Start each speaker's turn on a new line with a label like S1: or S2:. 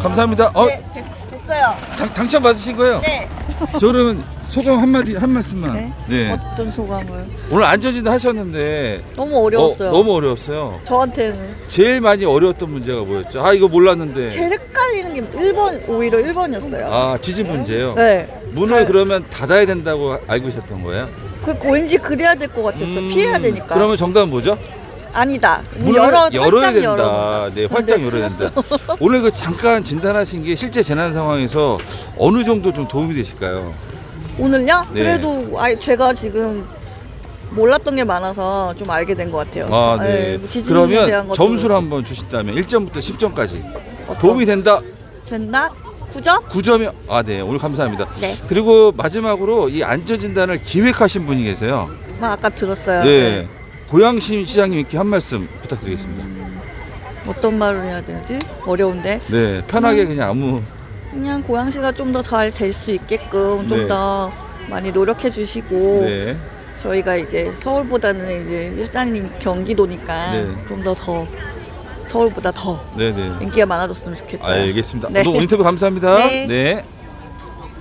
S1: 감사합니다. 어,
S2: 네, 됐어요.
S1: 당, 당첨 받으신 거예요?
S2: 네.
S1: 저 그러면 소감 한마디 한 말씀만.
S2: 네?
S1: 네.
S2: 어떤 소감을?
S1: 오늘 안전진단 하셨는데
S2: 너무 어려웠어요.
S1: 어, 너무 어려웠어요.
S2: 저한테는
S1: 제일 많이 어려웠던 문제가 뭐였죠? 아 이거 몰랐는데.
S2: 제일 헷갈리는 게 1번 오히려 1번이었어요.
S1: 아 지진 문제요.
S2: 네.
S1: 문을
S2: 잘-
S1: 그러면 닫아야 된다고 알고 계셨던 거예요?
S2: 그 왠지 그래야 될 것 같았어.
S1: 음,
S2: 피해야 되니까.
S1: 그러면 정답은 뭐죠?
S2: 아니다.
S1: 문을
S2: 열어
S1: 열어야
S2: 활짝
S1: 된다.
S2: 열어놓는다.
S1: 네, 활짝
S2: 근데
S1: 열어야. 된다. 오늘 그 잠깐 진단하신 게 실제 재난 상황에서 어느 정도 좀 도움이 되실까요?
S2: 오늘요?
S1: 네.
S2: 그래도 아 제가 지금 몰랐던 게 많아서 좀 알게 된 것 같아요.
S1: 아, 네.
S2: 뭐 지진에 대한
S1: 그러면
S2: 것도
S1: 점수를 한번 주신다면 1점부터 10점까지
S2: 어떤-
S1: 도움이 된다.
S2: 된다? 9점?
S1: 9점이요. 아, 네. 오늘 감사합니다.
S2: 네.
S1: 그리고 마지막으로 이 안전 진단을 기획하신 분이 계세요.
S2: 막 아까 들었어요.
S1: 네. 고양시 시장님께 한 말씀 부탁드리겠습니다.
S2: 어떤 말을 해야 되지? 어려운데.
S1: 네. 편하게
S2: 음.
S1: 그냥 아무
S2: 그냥 고양시가 좀 더 잘 될 수 있게끔 좀
S1: 네.
S2: 더 많이 노력해 주시고
S1: 네.
S2: 저희가 이제 서울보다는 이제 일산인 경기도니까
S1: 네.
S2: 좀 더 더 서울보다 더
S1: 네, 네.
S2: 인기가 많아졌으면 좋겠어요.
S1: 알겠습니다.
S2: 네.
S1: 오늘 인터뷰 감사합니다.
S2: 네.
S1: 네.